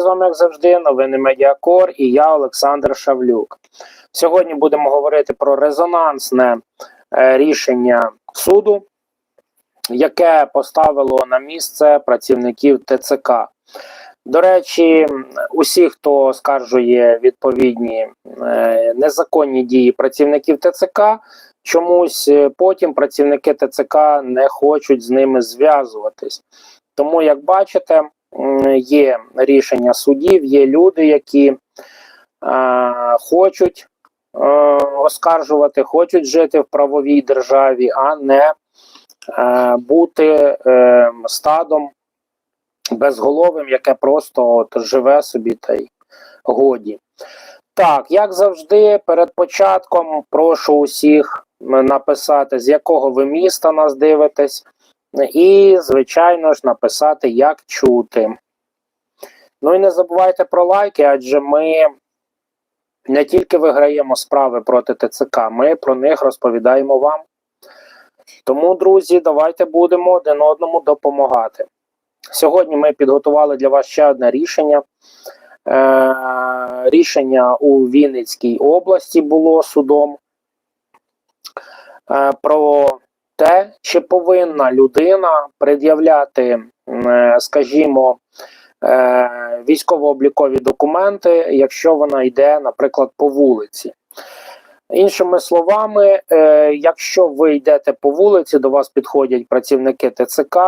З вами, як завжди, новини Медіакор і я, Олександр Шавлюк. Сьогодні будемо говорити про резонансне е, рішення суду, яке поставило на місце працівників ТЦК. До речі, усі, хто скаржує відповідні е, незаконні дії працівників ТЦК, чомусь е, потім працівники ТЦК не хочуть з ними зв'язуватись. Тому, як бачите, є рішення судів, є люди, які е, хочуть е, оскаржувати, хочуть жити в правовій державі, а не е, бути е, стадом безголовим, яке просто от живе собі та й годі. Так, як завжди, перед початком прошу усіх написати, з якого ви міста нас дивитесь, і, звичайно ж, написати, як чути. Ну і не забувайте про лайки, адже ми не тільки виграємо справи проти ТЦК, ми про них розповідаємо вам. Тому, друзі, давайте будемо один одному допомагати. Сьогодні ми підготували для вас ще одне рішення. Е, рішення у Вінницькій області було судом е, про те, чи повинна людина пред'являти, е, скажімо, е, військово-облікові документи, якщо вона йде, наприклад, по вулиці. Іншими словами, е, якщо ви йдете по вулиці, до вас підходять працівники ТЦК,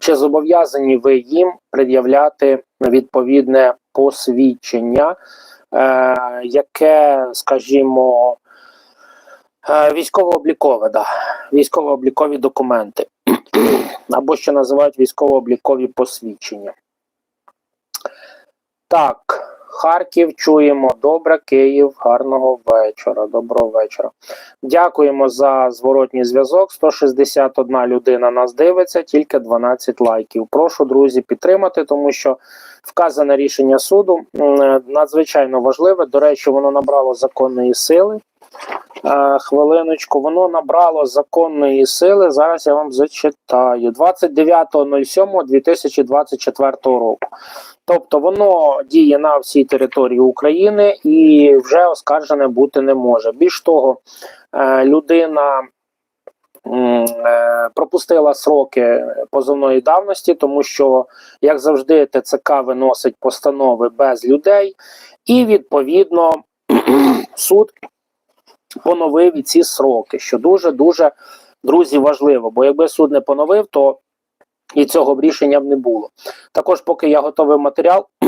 чи зобов'язані ви їм пред'являти відповідне посвідчення, яке, скажімо, військово-облікове, да, військово-облікові документи, або що називають військово-облікові посвідчення. Так, Харків чуємо. Добре, Київ, гарного вечора. Доброго вечора. Дякуємо за зворотній зв'язок. 161 людина нас дивиться, тільки 12 лайків. Прошу, друзі, підтримати, тому що вказане рішення суду надзвичайно важливе. До речі, воно набрало законної сили. Е, хвилиночку, воно набрало законної сили. Зараз я вам зачитаю 29.07.2024 року. Тобто воно діє на всій території України і вже оскаржене бути не може. Більш того, е, людина е, пропустила сроки позовної давності, тому що, як завжди, ТЦК виносить постанови без людей, і відповідно суд поновив і ці сроки, що дуже дуже друзі важливо. Бо якби суд не поновив, то і цього б рішення б не було. Також, поки я готовий матеріал,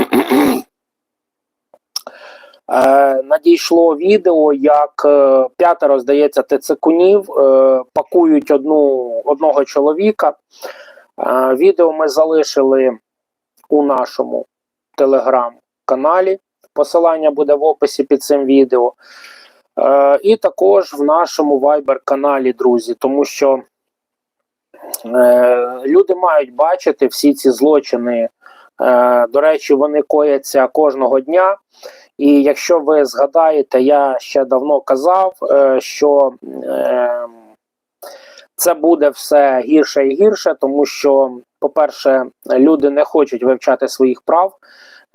е, надійшло відео, як е, п'ятеро, здається, ТЦКунів е, пакують одну, одного чоловіка. Е, відео ми залишили у нашому телеграм-каналі. Посилання буде в описі під цим відео. Е, і також в нашому Viber-каналі, друзі, тому що Е, люди мають бачити всі ці злочини. Е, до речі, вони кояться кожного дня. І якщо ви згадаєте, я ще давно казав, е, що е, це буде все гірше і гірше, тому що, по-перше, люди не хочуть вивчати своїх прав.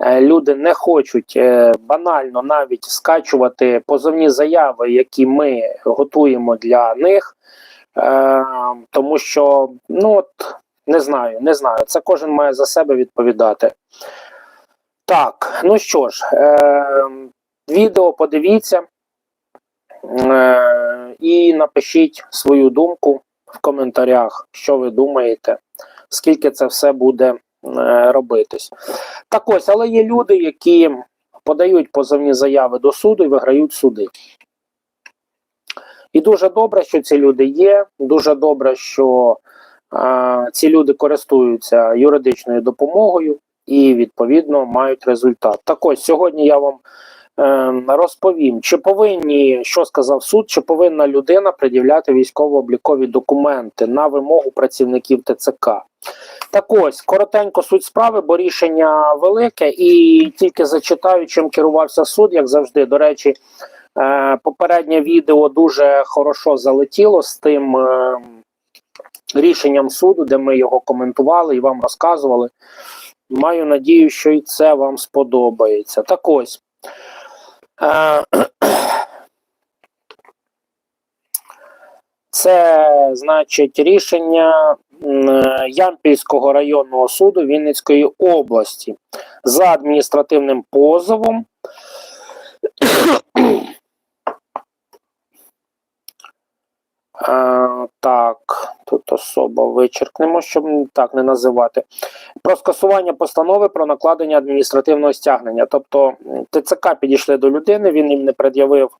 Е, Люди не хочуть е, банально навіть скачувати позовні заяви, які ми готуємо для них. Е, тому що, ну от не знаю, не знаю. Це кожен має за себе відповідати. Так, ну що ж, відео подивіться і напишіть свою думку в коментарях, що ви думаєте, скільки це все буде робитись. Так ось, але є люди, які подають позовні заяви до суду і виграють суди. І дуже добре, що ці люди є. Дуже добре, що е, ці люди користуються юридичною допомогою і відповідно мають результат. Так ось сьогодні я вам е, розповім, чи повинні, що сказав суд, чи повинна людина пред'являти військово-облікові документи на вимогу працівників ТЦК. Так ось коротенько суть справи, бо рішення велике, і тільки зачитаю, чим керувався суд, як завжди. До речі, Е, Попереднє відео дуже хорошо залетіло з тим е, рішенням суду, де ми його коментували і вам розказували. Маю надію, що і це вам сподобається. Так ось. Е, Це значить рішення Ямпільського районного суду Вінницької області за адміністративним позовом. Е, так, тут особа вичеркнемо, щоб так не називати. Про скасування постанови про накладення адміністративного стягнення. Тобто ТЦК підійшли до людини, він їм не пред'явив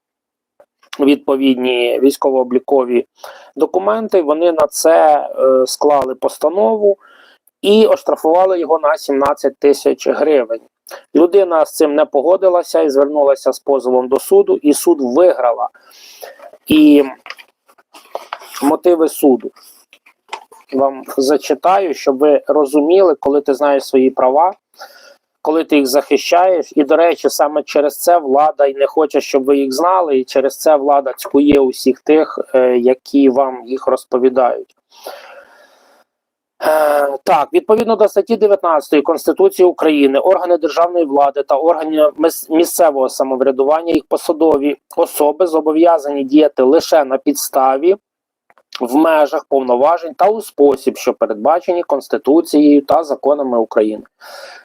відповідні військово-облікові документи. Вони на це е, склали постанову і оштрафували його на 17 тисяч гривень. Людина з цим не погодилася і звернулася з позовом до суду, і суд виграла. І мотиви суду вам зачитаю, щоб ви розуміли, коли ти знаєш свої права, коли ти їх захищаєш. І, до речі, саме через це влада і не хоче, щоб ви їх знали, і через це влада цькує усіх тих, е, які вам їх розповідають. Е, так, відповідно до статті 19 Конституції України, органи державної влади та органи місцевого самоврядування, їх посадові особи зобов'язані діяти лише на підставі, в межах повноважень та у спосіб, що передбачені Конституцією та законами України.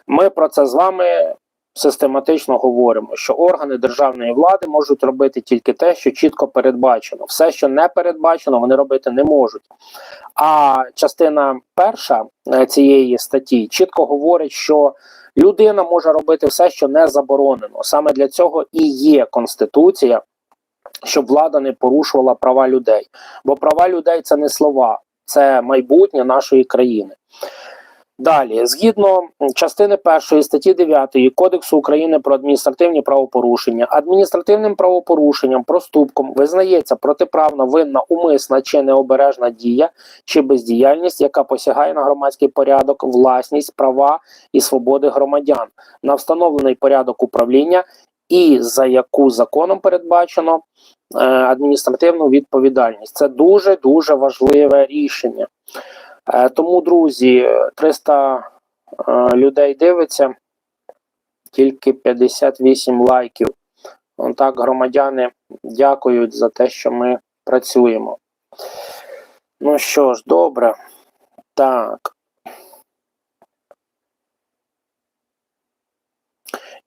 Ми про це з вами систематично говоримо, що органи державної влади можуть робити тільки те, що чітко передбачено. Все, що не передбачено, вони робити не можуть. А частина перша е, цієї статті чітко говорить, що людина може робити все, що не заборонено. Саме для цього і є конституція, щоб влада не порушувала права людей. Бо права людей це не слова, це майбутнє нашої країни. Далі, згідно частини першої статті 9 Кодексу України про адміністративні правопорушення, адміністративним правопорушенням, проступком визнається протиправна, винна, умисна чи необережна дія чи бездіяльність, яка посягає на громадський порядок, власність, права і свободи громадян, на встановлений порядок управління і за яку законом передбачено е, адміністративну відповідальність. Це дуже дуже важливе рішення. Е, Тому, друзі, 300 е, людей дивиться, тільки 58 лайків. Так громадяни дякують за те, що ми працюємо. Ну що ж, добре. Так.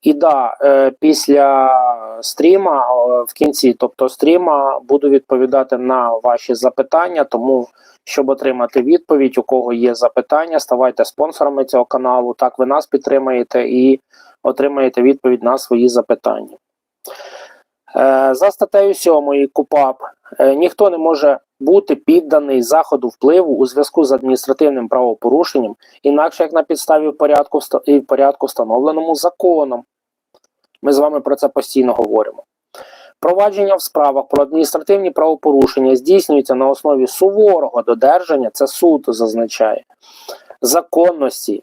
І да, е, після стріма в кінці, тобто стріма, буду відповідати на ваші запитання. Тому, щоб отримати відповідь, у кого є запитання, ставайте спонсорами цього каналу. Так ви нас підтримаєте і отримаєте відповідь на свої запитання. Е, За статтею 7 КУПАП ніхто не може бути підданий заходу впливу у зв'язку з адміністративним правопорушенням, інакше як на підставі порядку і порядку, встановленому законом. Ми з вами про це постійно говоримо. Провадження в справах про адміністративні правопорушення здійснюється на основі суворого додержання, це суд зазначає, законності,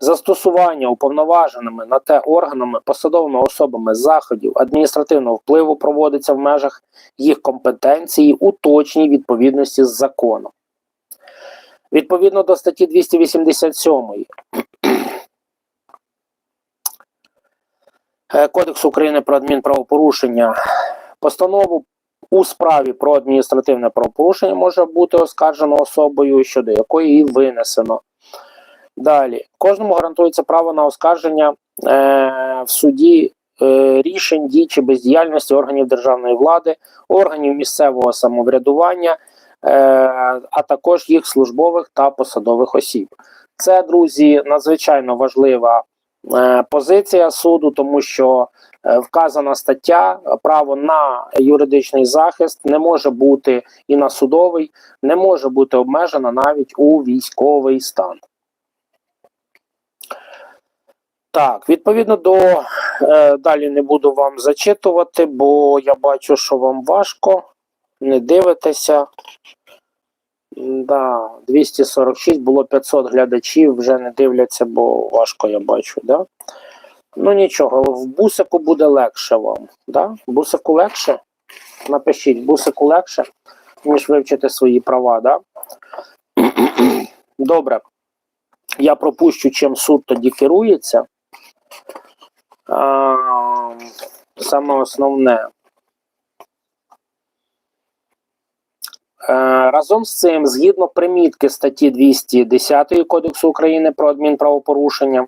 застосування уповноваженими на те органами, посадовими особами заходів адміністративного впливу проводиться в межах їх компетенції у точній відповідності з законом. Відповідно до статті 287 Е, Кодексу України про адмінправопорушення, постанову у справі про адміністративне правопорушення може бути оскаржено особою, щодо якої її винесено. Далі, кожному гарантується право на оскарження е, в суді е, рішень дій чи бездіяльності органів державної влади, органів місцевого самоврядування, е, а також їх службових та посадових осіб. Це, друзі, надзвичайно важлива е, позиція суду, тому що е, вказана стаття право на юридичний захист не може бути і на судовий, не може бути обмежена навіть у військовий стан. Так, відповідно до е, далі не буду вам зачитувати, бо я бачу, що вам важко. Не дивитеся. Да, 246 було 500 глядачів, вже не дивляться, бо важко я бачу. Да? Ну нічого, в бусику буде легше вам. Да? Бусику легше? Напишіть, бусику легше, ніж вивчити свої права, да? Добре. Я пропущу, чим суд тоді керується. А, саме основне. Е, Разом з цим, згідно примітки статті 210 Кодексу України про адмінправопорушення,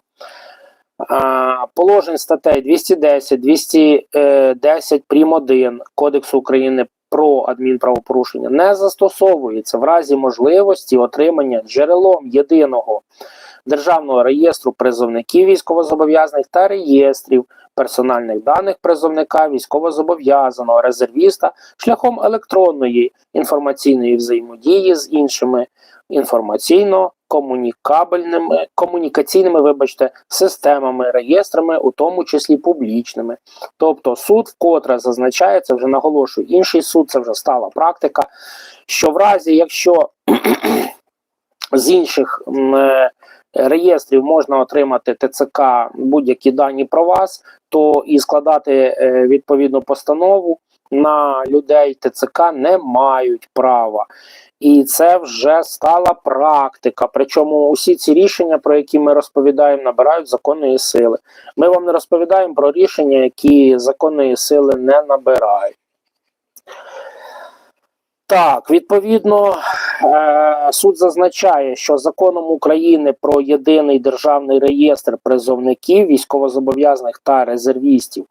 положень статей 210, 210 прим. 1 Кодексу України про адмінправопорушення не застосовується в разі можливості отримання джерелом єдиного державного реєстру призовників військовозобов'язаних та реєстрів персональних даних призовника військовозобов'язаного резервіста шляхом електронної інформаційної взаємодії з іншими інформаційно-комунікабельними комунікаційними, вибачте, системами, реєстрами, у тому числі публічними. Тобто суд вкотре зазначається, вже наголошую, інший суд це вже стала практика. Що в разі, якщо з інших е, реєстрів можна отримати ТЦК будь-які дані про вас, то і складати е, відповідну постанову на людей ТЦК не мають права. І це вже стала практика. Причому усі ці рішення, про які ми розповідаємо, набирають законної сили. Ми вам не розповідаємо про рішення, які законної сили не набирають. Так, відповідно, е, суд зазначає, що законом України про єдиний державний реєстр призовників, військовозобов'язаних та резервістів,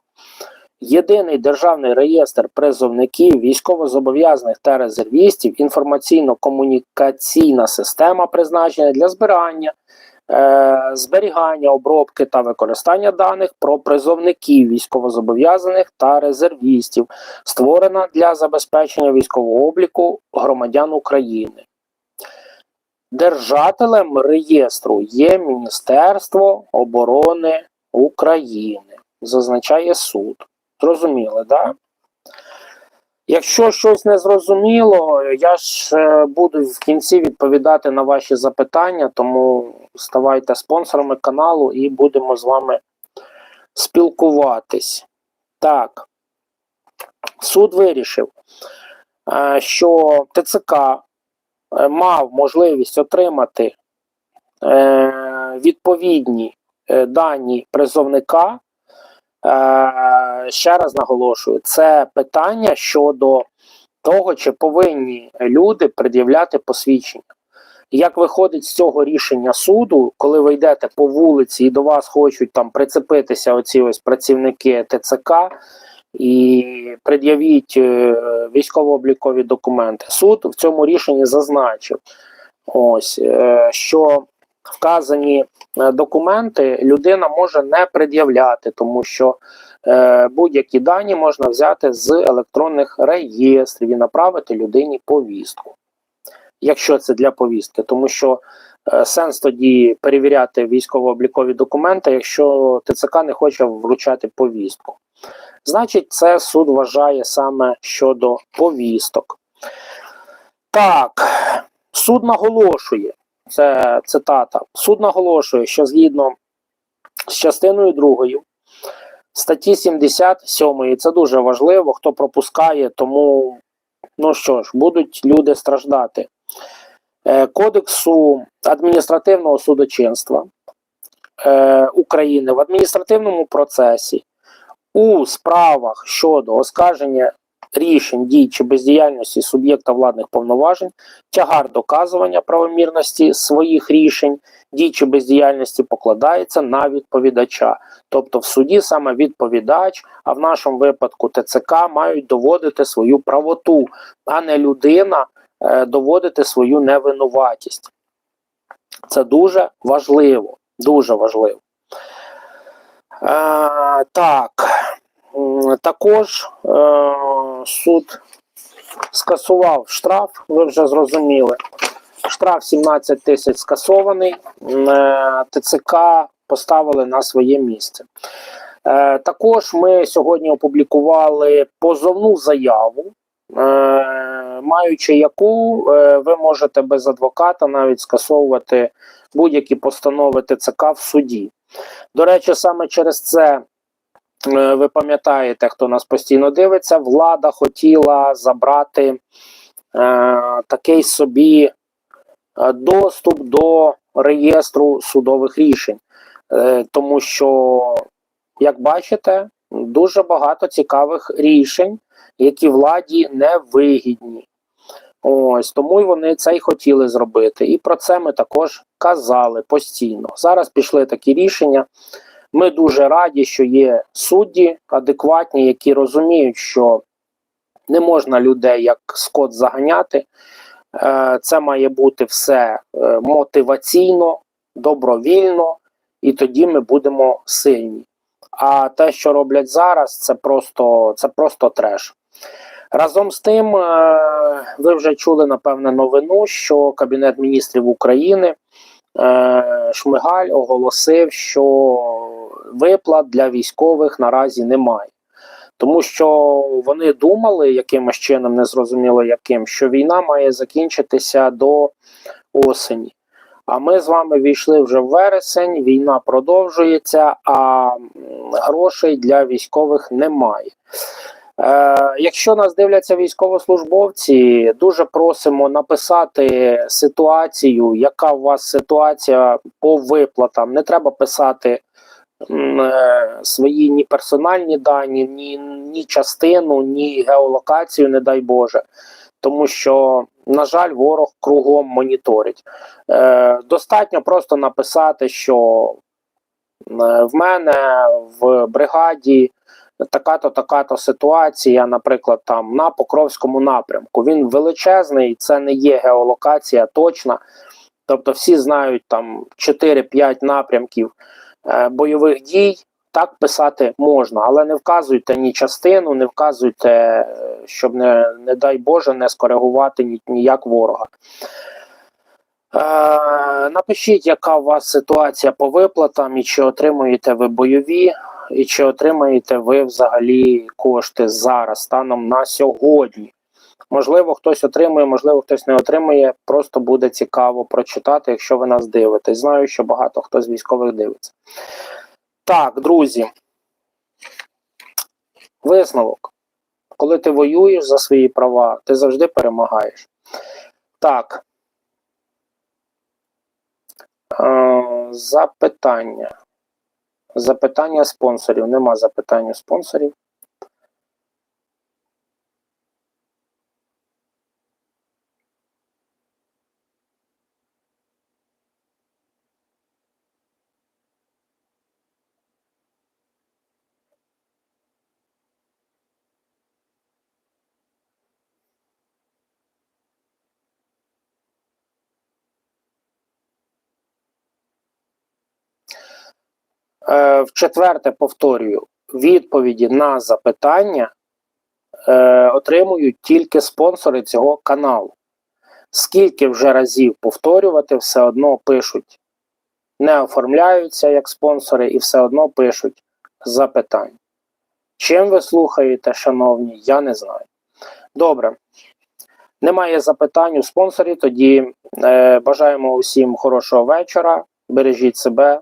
єдиний державний реєстр призовників, військовозобов'язаних та резервістів, інформаційно-комунікаційна система призначена для збирання, е, зберігання, обробки та використання даних про призовників військовозобов'язаних та резервістів, створена для забезпечення військового обліку громадян України. Держателем реєстру є Міністерство оборони України, зазначає суд. Зрозуміли, так? Да? Якщо щось не зрозуміло, я ж е, буду в кінці відповідати на ваші запитання, тому ставайте спонсорами каналу і будемо з вами спілкуватись. Так, суд вирішив, е, що ТЦК е, мав можливість отримати відповідні дані призовника. Е, ще раз наголошую, це питання щодо того, чи повинні люди пред'являти посвідчення. Як виходить з цього рішення суду, коли ви йдете по вулиці і до вас хочуть там прицепитися оці ось працівники ТЦК і пред'явіть е, військово-облікові документи. Суд в цьому рішенні зазначив, ось е, що вказані е, документи людина може не пред'являти, тому що е, будь-які дані можна взяти з електронних реєстрів і направити людині повістку. Якщо це для повістки, тому що е, сенс тоді перевіряти військово-облікові документи, якщо ТЦК не хоче вручати повістку. Значить, це суд вважає саме щодо повісток. Так, суд наголошує, це цитата. Суд наголошує, що згідно з частиною 2 статті 77, це дуже важливо, хто пропускає, тому, ну що ж, будуть люди страждати. Е, Кодексу адміністративного судочинства е, України в адміністративному процесі у справах щодо оскарження рішень дій чи бездіяльності суб'єкта владних повноважень, тягар доказування правомірності своїх рішень, дій чи бездіяльності покладається на відповідача. Тобто в суді саме відповідач, а в нашому випадку ТЦК мають доводити свою правоту, а не людина е, доводити свою невинуватість. Це дуже важливо. Дуже важливо. Е, так. Також е, суд скасував штраф, ви вже зрозуміли. Штраф 17 тисяч скасований. Е, ТЦК поставили на своє місце. Е, також ми сьогодні опублікували позовну заяву, е, маючи яку ви можете без адвоката навіть скасовувати будь-які постанови ТЦК в суді. До речі, саме через це ви пам'ятаєте, хто нас постійно дивиться, влада хотіла забрати е, такий собі е, доступ до реєстру судових рішень, Е, тому що, як бачите, дуже багато цікавих рішень, які владі не вигідні. Ось тому й вони це й хотіли зробити. І про це ми також казали постійно. Зараз пішли такі рішення. Ми дуже раді, що є судді адекватні, які розуміють, що не можна людей як скот заганяти. Е, Це має бути все е, мотиваційно, добровільно, і тоді ми будемо сильні. А те, що роблять зараз, це просто, це просто треш. Разом з тим, е, ви вже чули напевне новину, що Кабінет міністрів України Шмигаль оголосив, що виплат для військових наразі немає. Тому що вони думали якимось чином, незрозуміло яким, що війна має закінчитися до осені. А ми з вами війшли вже в вересень, війна продовжується, а грошей для військових немає. Е, якщо нас дивляться військовослужбовці, дуже просимо написати ситуацію, яка у вас ситуація по виплатам. Не треба писати е, свої ні персональні дані, ні, ні частину, ні геолокацію, не дай Боже. Тому що, на жаль, ворог кругом моніторить. Е, достатньо просто написати, що в мене в бригаді така-то, така-то ситуація, наприклад, там на Покровському напрямку. Він величезний, це не є геолокація точна. Тобто всі знають там 4-5 напрямків е, бойових дій. Так писати можна, але не вказуйте ні частину, не вказуйте, е, щоб не, не дай Боже, не скоригувати ні, ніяк ворога. Е, напишіть, яка у вас ситуація по виплатам, і чи отримуєте ви бойові, і чи отримаєте ви взагалі кошти зараз, станом на сьогодні. Можливо, хтось отримує, можливо, хтось не отримує. Просто буде цікаво прочитати, якщо ви нас дивитесь. Знаю, що багато хто з військових дивиться. Так, друзі. Висновок. Коли ти воюєш за свої права, ти завжди перемагаєш. Так. Е, запитання. Запитання спонсорів. Нема запитань у спонсорів. Е, В-четверте, повторюю, відповіді на запитання е, отримують тільки спонсори цього каналу. Скільки вже разів повторювати, все одно пишуть, не оформляються як спонсори і все одно пишуть запитання. Чим ви слухаєте, шановні, я не знаю. Добре. Немає запитань у спонсорів. Тоді е, бажаємо усім хорошого вечора. Бережіть себе